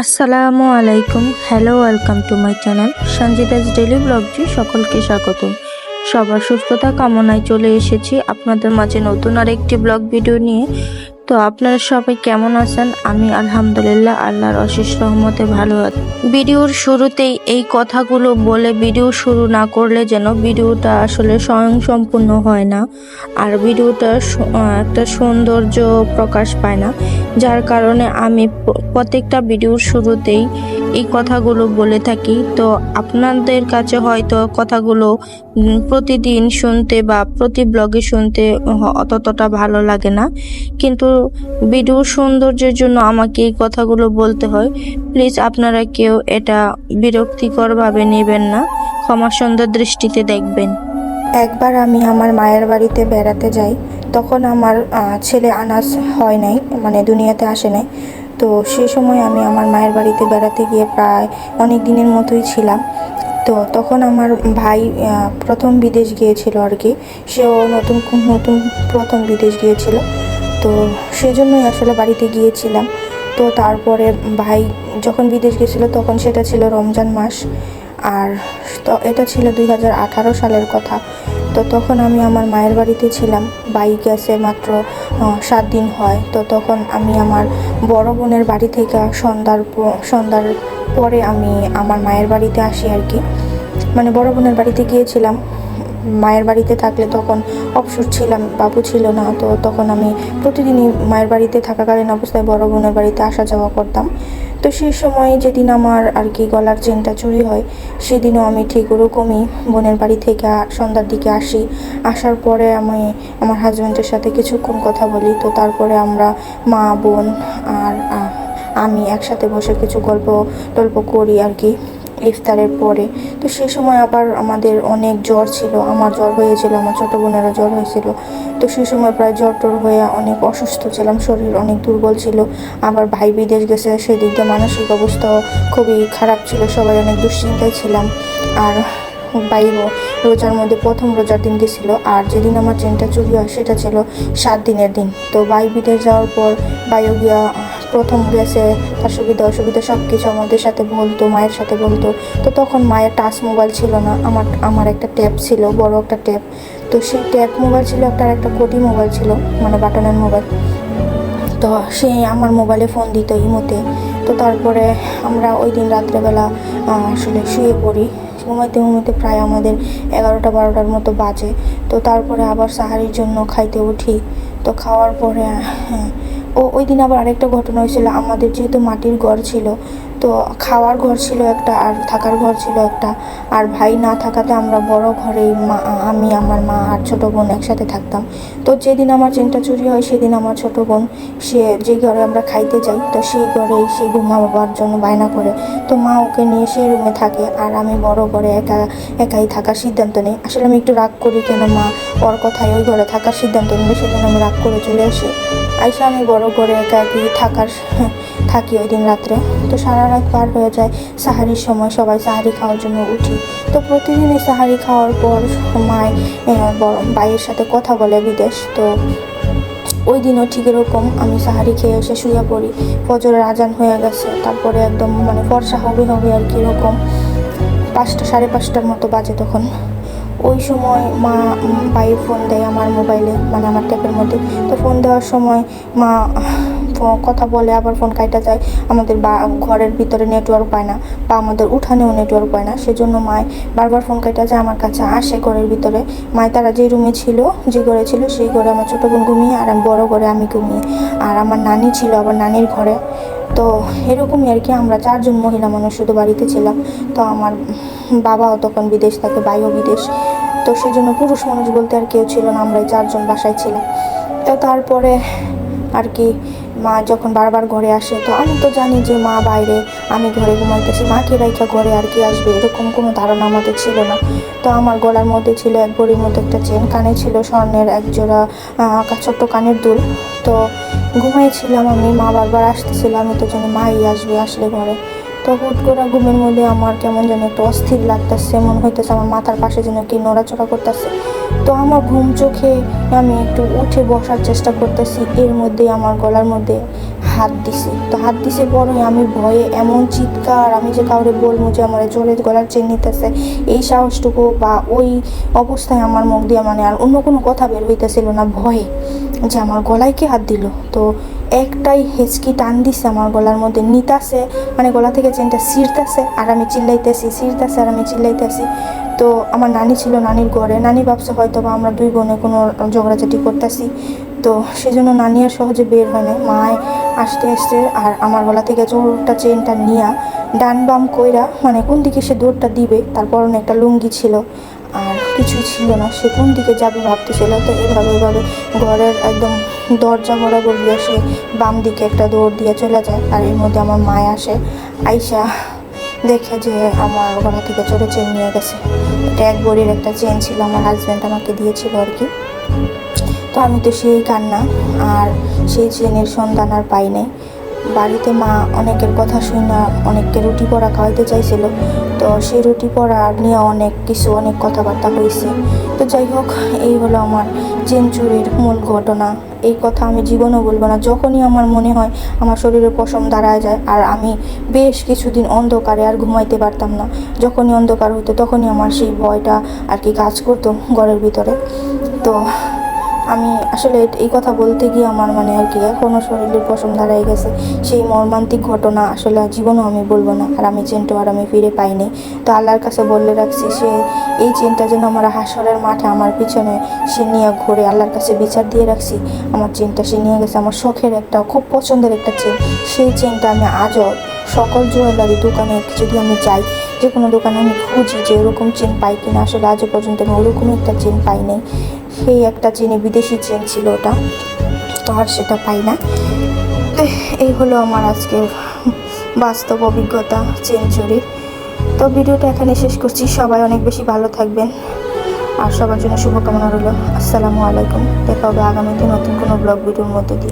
আসসালামু আলাইকুম। Hello welcome to my channel Sanjita's daily vlogs সকলকে স্বাগত সবার সুস্থতা কামনায় চলে এসেছি আপনাদের মাঝে নতুন আরেকটি ব্লগ ভিডিও নিয়ে। তো আপনারা সবাই কেমন আছেন? আমি আলহামদুলিল্লাহ আল্লাহর অশেষ রহমতে ভালো আছি। ভিডিওর শুরুতেই এই কথাগুলো বলে ভিডিও শুরু না করলে যেন ভিডিওটা আসলে স্বয়ংসম্পূর্ণ হয় না, আর ভিডিওটা একটা সৌন্দর্য প্রকাশ পায় না। যার কারণে আমি প্রত্যেকটা ভিডিওর শুরুতেই এই কথাগুলো বলে থাকি। তো আপনাদের কাছে হয়তো কথাগুলো প্রতিদিন শুনতে বা প্রতি ব্লগে শুনতে অতটা ভালো লাগে না। কিন্তু ভিডিওর সৌন্দর্যের জন্য আমাকে এই কথাগুলো বলতে হয়। প্লিজ আপনারা কেউ এটা বিরক্তিকরভাবে নেবেন না। ক্ষমা সুন্দর দৃষ্টিতে দেখবেন। একবার আমি আমার মায়ের বাড়িতে বেড়াতে যাই, তখন আমার ছেলে আনাস হয় নাই মানে দুনিয়াতে আসে নাই। তো সেই সময় আমি আমার মায়ের বাড়িতে বেড়াতে গিয়ে প্রায় অনেক দিনের মতোই ছিলাম। তো তখন আমার ভাই প্রথম বিদেশ গিয়েছিল আর কি। সেও নতুন নতুন প্রথম বিদেশ গিয়েছিল। তো সেজন্যই আসলে বাড়িতে গিয়েছিলাম। তো তারপরে ভাই যখন বিদেশ গিয়েছিল তখন সেটা ছিল রমজান মাস। আর তো, এটা ছিল দুই হাজার আঠারো সালের কথা। তো তখন আমি আমার মায়ের বাড়িতে ছিলাম। বাইক গেছে মাত্র সাত দিন হয়। তো তখন আমি আমার বড় বোনের বাড়ি থেকে সন্ধ্যার সন্ধ্যার পরে আমি আমার মায়ের বাড়িতে আসি আর কি। মানে বড় বোনের বাড়িতে গিয়েছিলাম। মায়ের বাড়িতে থাকলে তখন অবসর ছিলাম, বাবু ছিল না। তো তখন আমি প্রতিদিনই মায়ের বাড়িতে থাকাকালীন অবস্থায় বড় বোনের বাড়িতে আসা যাওয়া করতাম। তো সেই সময় যেদিন আমার আর কি গলার চেনটা চুরি হয়, সেদিনও আমি ঠিক ওরকমই বোনের বাড়ি থেকে সন্ধ্যার দিকে আসি। আসার পরে আমি আমার হাজব্যান্ডের সাথে কিছুক্ষণ কথা বলি, তো তারপরে আমরা মা, বোন আর আমি একসাথে বসে কিছু গল্প টল্প করি আর কি। ইফতারের পরে। তো সেই সময় আবার আমাদের অনেক জ্বর ছিল। আমার জ্বর হয়েছিল, আমার ছোটো বোনেরও জ্বর হয়েছিল। তো সেই সময় প্রায় জ্বর টর হয়ে অনেক অসুস্থ ছিলাম। শরীর অনেক দুর্বল ছিল। আবার ভাই বিদেশ গেছে, সেদিক দিয়ে মানসিক অবস্থাও খুবই খারাপ ছিল। সবাই অনেক দুশ্চিন্তায় ছিলাম। আর বাইর রোজার মধ্যে প্রথম রোজার দিন গেছিল। আর যেদিন আমার ট্রেনটা চুরি হয়, সেটা ছিল সাত দিনের দিন। তো বাই বিদেশ যাওয়ার পর বাইও গিয়া প্রথম গেছে তার সুবিধা অসুবিধা সব কিছু আমাদের সাথে বলতো, মায়ের সাথে বলতো। তো তখন মায়ের টাচ মোবাইল ছিল না, আমার আমার একটা ট্যাব ছিল, বড় একটা ট্যাব তো সেই ট্যাব মোবাইল ছিল একটা একটা কোটি মোবাইল ছিল মানে বাটনের মোবাইল তো সে আমার মোবাইলে ফোন দিত ইমোতে। তো তারপরে আমরা ওই দিন রাত্রেবেলা আসলে শুয়ে পড়ি। ঘুমাইতে ঘুমাইতে প্রায় আমাদের এগারোটা, বারোটার মতো বাজে। তো তারপরে আবার সাহারির জন্য খাইতে উঠি। তো খাওয়ার পরে হ্যাঁ ও ওই দিন আবার আরেকটা ঘটনা হয়েছিল। আমাদের যেহেতু মাটির ঘর ছিল, তো খাওয়ার ঘর ছিল একটা আর থাকার ঘর ছিল একটা। আর ভাই না থাকাতে আমরা বড় ঘরেই মা, আমি, আমার মা আর ছোট বোন একসাথে থাকতাম। তো যেদিন আমার চেনটা চুরি হয়, সেদিন আমার ছোট বোন, সে যে ঘরে আমরা খাইতে যাই, তো সেই ঘরেই সে বাবার জন্য বায়না করে। তো মা ওকে নিয়ে সেই রুমে থাকে আর আমি বড় ঘরে একা, একাই থাকার সিদ্ধান্ত নিই। আসলে আমি একটু রাগ করি কেন মা? ওর কথায় ওই ঘরে থাকার সিদ্ধান্ত নিলে সেজন্য আমি রাগ করে চলে আসি। আইসা আমি বড় ঘরে একা থাকার থাকি ওই দিন রাত্রে। তো সারা রাত পার হয়ে যায় সাহারির সময়, সবাই সাহারি খাওয়ার জন্য উঠি। তো প্রতিদিনই সাহারি খাওয়ার পর মায় ভাইয়ের সাথে কথা বলে বিদেশ। তো ওই দিনও ঠিক এরকম, আমি সাহারি খেয়ে এসে শুয়ে পড়ি। ফজরের আজান হয়ে গেছে, তারপরে একদম মানে ফর্সা হবে হবে আর কি এরকম। পাঁচটা, সাড়ে পাঁচটার মতো বাজে তখন। ওই সময় মা ভাই ফোন দেয় আমার মোবাইলে মানে আমার ট্যাপের মধ্যে। তো ফোন দেওয়ার সময় মা কথা বলে, আবার ফোন কাটা যায়। আমাদের বা ঘরের ভিতরে নেটওয়ার্ক পায় না, বা আমাদের উঠানেও নেটওয়ার্ক পায় না। সেজন্য মায় বারবার ফোন কাটা যায় আমার কাছে আসে ঘরের ভিতরে। মায় তারা যে রুমে ছিল, যে ঘরে ছিল, সেই ঘরে আমার ছোটো বোন ঘুমিয়ে আর আমি বড়ো ঘরে আমি ঘুমিয়ে। আর আমার নানি ছিল আবার নানির ঘরে। তো এরকমই আর কি আমরা চারজন মহিলা মানুষ শুধু বাড়িতে ছিলাম। তো আমার বাবাও তখন বিদেশ থাকে, ভাইও বিদেশ। তো সেই জন্য পুরুষ মানুষ বলতে আর কেউ ছিল না আমরা এই চারজন বাসায় ছিলাম। তো তারপরে আর কি মা যখন বারবার ঘরে আসে, তো আমি তো জানি যে মা বাইরে, আমি ঘরে ঘুমাইতেছি মা মাকে রাইখা ঘরে আর কি আসবে, এরকম কোনো ধারণা আমাদের ছিল না। তো আমার গলার মধ্যে ছিল এক বড়ির মতো একটা চেন, কানে ছিল স্বর্ণের এক জোড়া ছোট্ট কানের দুল। তো ঘুমাইছিলাম আমি, মা বারবার আসতেছিল, আমি তো জানি মাই আসবে আসলে ঘরে। তো হুট করে ঘুমের মধ্যে আমার কেমন যেন একটু অস্থির লাগতেছে, মনে হইতেছে আমার মাথার পাশে যেন কি নড়াচড়া করতেছে। তো আমার ঘুম চোখে আমি একটু উঠে বসার চেষ্টা করতেছি, এর মধ্যে আমার গলার মধ্যে হাত দিছে। তো হাত দিছে পরে আমি ভয়ে এমন চিৎকার, আমি যে কাউরে বলব যে আমার জোরে গলার চেন নিতেছে, এই সাহসটুকু বা ওই অবস্থায় আমার মুখ দিয়ে মানে আর অন্য কোনো কথা বের হইতেছিল না, ভয়ে যে আমার গলায় কে হাত দিল? তো একটাই হেঁচকি টান দিছে আমার গলার মধ্যে। নিতাছে মানে গলা থেকে চেনটা ছিঁড়তাছে, আর আমি চিল্লাইতেছি, ছিঁড়তাছে, আর আমি চিল্লাইতেছি। তো আমার নানি ছিল নানির ঘরে। নানি ভাবছে হয়তো বা আমরা দুই বোনে কোনো ঝগড়াঝাটি করতেছি। তো সেজন্য নানি আর সহজে বের হয় না মায় আসতে আসতে আর আমার গলা থেকে জোরটা চেনটা নিয়া ডান বাম কইরা মানে কোন দিকে সে দৌড়টা দিবে, তারপর একটা লুঙ্গি ছিল। আর কিছুই ছিল না। সে কোন দিকে যাবে ভাবতেছিল তো এভাবে এভাবে ঘরের একদম দরজা বরাবর গিয়ে সে বাম দিকে একটা দৌড় দিয়ে চলে যায়। আর এর মধ্যে আমার মায় আসে। আইসা দেখে যে আমার গলা থেকে চোরে চেন নিয়ে গেছে। এটা এক বড়ির একটা চেন ছিল। আমার হাজব্যান্ড আমাকে দিয়েছিল আর কি। তো আমি তো সেই কান্না। আর সেই চেনের সন্ধান আর পাই নাই। বাড়িতে মা অনেকের কথা শুনে অনেককে রুটি পড়া খাওয়াইতে চাইছিল। তো সেই রুটি পড়া নিয়ে অনেক কিছু, অনেক কথাবার্তা হয়েছে তো যাই হোক, এই হলো আমার চেন চুরির মূল ঘটনা। এই কথা আমি জীবনও বলব না। যখনই আমার মনে হয় আমার শরীরে পশম দাঁড়ায় যায়, আর আমি বেশ কিছুদিন অন্ধকারে আর ঘুমাইতে পারতাম না, যখনই অন্ধকার হতো তখনই আমার সেই ভয়টা আর কি কাজ করতো ঘরের ভিতরে। তো আমি আসলে এই কথা বলতে গিয়ে আমার মানে আর কি এখনও শরীরের পশম দাঁড়ায় গেছে। সেই মর্মান্তিক ঘটনা আসলে জীবনও আমি বলব না। আর আমি চেনটা আর আমি ফিরে পাইনি। তো আল্লাহর কাছে বলে রাখছি, সে এই চেনটা যেন আমার হাসরের মাঠে আমার পিছনে সে নিয়ে ঘুরে আল্লাহর কাছে বিচার দিয়ে রাখছি। আমার চেনটা সে নিয়ে গেছে। আমার শখের একটা, খুব পছন্দের একটা চেন। সেই চেনটা আমি আজও সকল জুয়েলারি দোকানে যদি আমি যাই যে কোনো দোকানে আমি খুঁজি যে এরকম চেন পাই কিনা, আসলে আজও পর্যন্ত আমি ওরকম একটা চেন পাই নাই সেই একটা চেনে বিদেশি চেন ছিল ওটা, তো আর সেটা পাই না। এই হলো আমার আজকে বাস্তব অভিজ্ঞতা চেন চুরির। তো ভিডিওটা এখানে শেষ করছি। সবাই অনেক বেশি ভালো থাকবেন। আর সবার জন্য শুভকামনা রইল। আসসালামু আলাইকুম। দেখা হবে আগামীতে নতুন কোনো ব্লগ ভিডিওর মধ্যে দিয়ে।